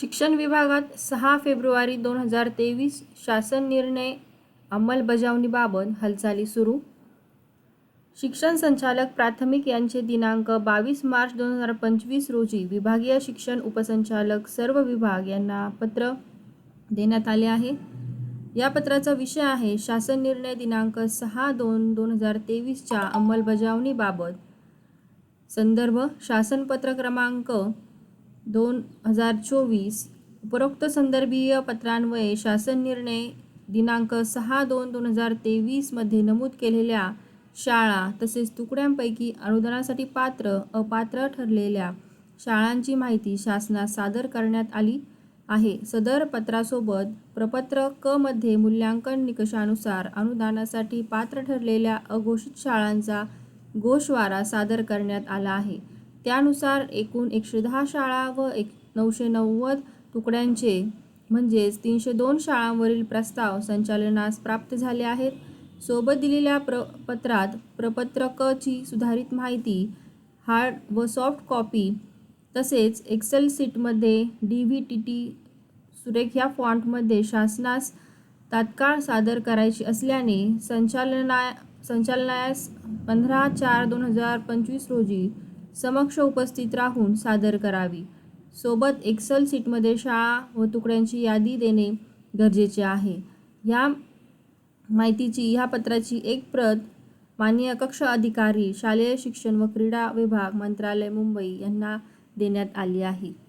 शिक्षण विभागात सहा फेब्रुवारी दोन हजार तेवीस शासन निर्णय अंमलबजावणीबाबत हालचाली सुरू. शिक्षण संचालक प्राथमिक यांचे दिनांक बावीस मार्च दोन हजार पंचवीस रोजी विभागीय शिक्षण उपसंचालक सर्व विभाग यांना पत्र देण्यात आले आहे. या पत्राचा विषय आहे शासन निर्णय दिनांक सहा दोन दोन हजार तेवीसच्या अंमलबजावणीबाबत. संदर्भ शासनपत्र क्रमांक दोन हजार चोवीस उपरोक्त संदर्भीय पत्रान्वये शासन निर्णय दिनांक सहा दोन दोन हजार तेवीसमध्ये नमूद केलेल्या शाळा तसेच तुकड्यांपैकी अनुदानासाठी पात्र अपात्र ठरलेल्या शाळांची माहिती शासनास सादर करण्यात आली आहे. सदर पत्रासोबत प्रपत्र क मध्ये मूल्यांकन निकषानुसार अनुदानासाठी पात्र ठरलेल्या अघोषित शाळांचा गोषवारा सादर करण्यात आला आहे. त्यानुसार एकूण एकशे दहा शाळा व एक नऊशे नव्वद तुकड्यांचे म्हणजेच तीनशे दोन शाळांवरील प्रस्ताव संचालनास प्राप्त झाले आहेत. सोबत दिलेल्या प्र पत्रात प्रपत्रकची सुधारित माहिती हार्ड व सॉफ्ट कॉपी तसेच Excel सीटमध्ये D V T T Surekh या फॉन्टमध्ये शासनास तात्काळ सादर करायची असल्याने संचालनाय संचालनायास पंधरा चार दोन हजार पंचवीस रोजी समक्ष उपस्थित राहून सादर करावी. सोबत एक्सल सीटमध्ये शाळा व तुकड्यांची यादी देणे गरजेचे आहे. ह्या माहितीची ह्या पत्राची एक प्रत माननीय कक्ष अधिकारी शालेय शिक्षण व क्रीडा विभाग मंत्रालय मुंबई यांना देण्यात आली आहे.